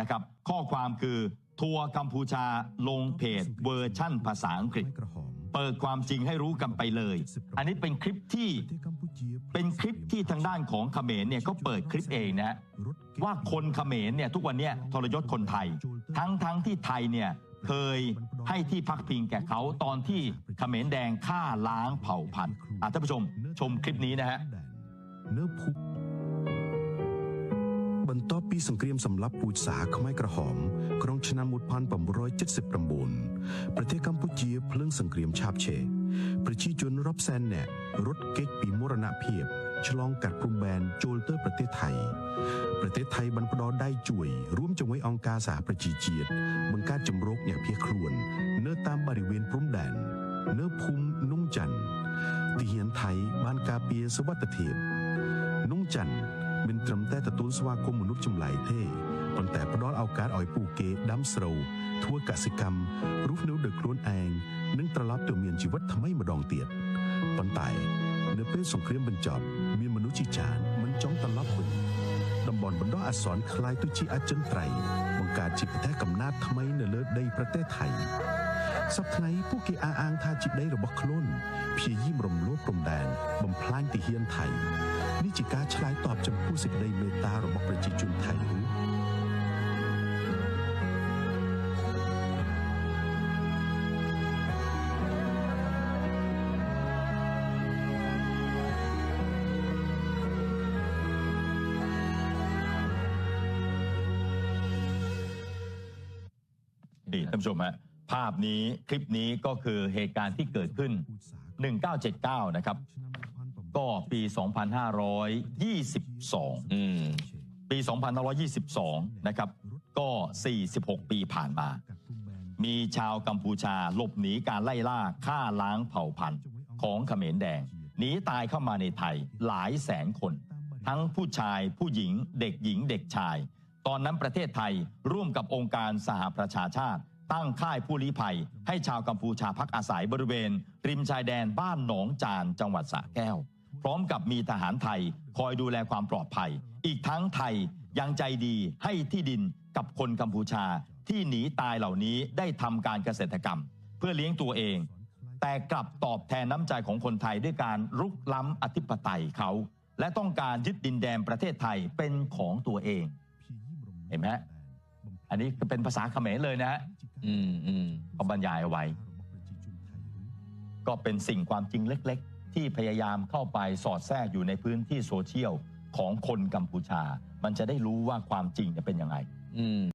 นะครับ ข้อความคือ ทัวร์กัมพูชาลงเพจเวอร์ชั่นภาษาอังกฤษไม่กระหอมเปิดความจริงให้รู้กันไปเลย อันนี้เป็นคลิปที่ประเทศกัมพูชีเป็นคลิปที่ทางด้านของเขมรเนี่ยเขาเปิดคลิปเองนะฮะรถเก๋งว่าคนเขมรเนี่ยทุกวันเนี้ยทรยศคนไทย ทั้งทั้งที่ไทยเนี่ยเคยให้ที่พักพิงแก่เขาตอนที่เขมรแดงฆ่าล้างเผ่าพันธุ์อะท่านผู้ชมชมคลิปนี้นะฮะ តពីសង្គ្រាមសម្លាប់ពូជសាសខ្មែរក្រហម ក្នុងឆ្នាំ1979ប្រទេសកម្ពុជាភ្លឹងសង្គ្រាមឆាបឆេះប្រជាជនរាប់សែននាក់រត់គេចពីមរណភាពឆ្លងកាត់ព្រំដែនចូលទៅប្រទេសថៃប្រទេសថៃបានផ្ដល់ដៃជួយរួមជាមួយអង្គការសហប្រជាជាតិបង្កើតជំរកអ្នកភៀសខ្លួន នៅតាមបរិវេណព្រំដែននៅភូមិនុងច័ន្ទទាហានថៃបានការពារសវត្ថិភាពនុងច័ន្ទ ត្រឹមតែទទួលស្វាគមន៍មនុស្សចម្លែកទេប៉ុន្តែផ្ដល់ឱកាសឲ្យពួកគេដាំស្រូវធ្វើកសិកម្មរស់នៅដោយខ្លួនឯងនិងត្រឡប់ទៅមានជីវិតថ្មីម្ដងទៀតប៉ុន្តែនៅពេលសង្គ្រាមបញ្ចប់មានមនុស្សជាច្រើនមិនចង់ត្រឡប់វិញតំបន់បណ្ដោះអាសន្នคล้ายទៅជាអចិន្ត្រៃយ៍បង្កើតជាប្រទេសកំណើតថ្មីនៅលើដីប្រទេសថៃ សប្តាហ៍ថ្ងៃពួកគេអះអាងថាជាដីរបស់ខ្លួនព្យាយាមរំលោភព្រំដែនបំផ្លាញទាហានថៃ នេះជាការឆ្លើយតបចំពោះសេចក្តីមេត្តារបស់ប្រជាជនថៃឬ นี่ท่านผู้ชมฮะภาพนี้คลิปนี้ก็คือเหตุการณ์ที่เกิดขึ้น 1979 นะครับ ก็ปี 2522 อืม ปี 2522 นะครับ ก็ 46 ปีผ่านมา มีชาวกัมพูชาหลบหนีการไล่ล่าฆ่าล้างเผ่าพันธุ์ของเขมรแดง หนีตายเข้ามาในไทยหลายแสนคน ทั้งผู้ชายผู้หญิงเด็กหญิงเด็กชาย ตอนนั้นประเทศไทยร่วมกับองค์การสหประชาชาติ ตั้งค่ายผู้ลี้ภัย ให้ชาวกัมพูชาพักอาศัยบริเวณ ริมชายแดนบ้านหนองจานจังหวัดสระแก้ว พร้อมกับมีทหารไทยคอยดูแลความปลอดภัย อีกทั้งไทยยังใจดีให้ที่ดินกับคนกัมพูชาที่หนีตายเหล่านี้ได้ทำการเกษตรกรรม เพื่อเลี้ยงตัวเอง แต่กลับตอบแทนน้ำใจของคนไทยด้วยการรุกล้ำอธิปไตยเขา และต้องการยึดดินแดนประเทศไทยเป็นของตัวเอง เห็นไหมฮะอันนี้เป็นภาษาเขมรเลยนะฮะอืมอืมเขาบรรยายเอาไว้ ก็เป็นสิ่งความจริงเล็กๆ ที่พยายามเข้าไปสอดแทรกอยู่ในพื้นที่โซเชียลของคนกัมพูชา มันจะได้รู้ว่าความจริงเนี่ยเป็นยังไง อืม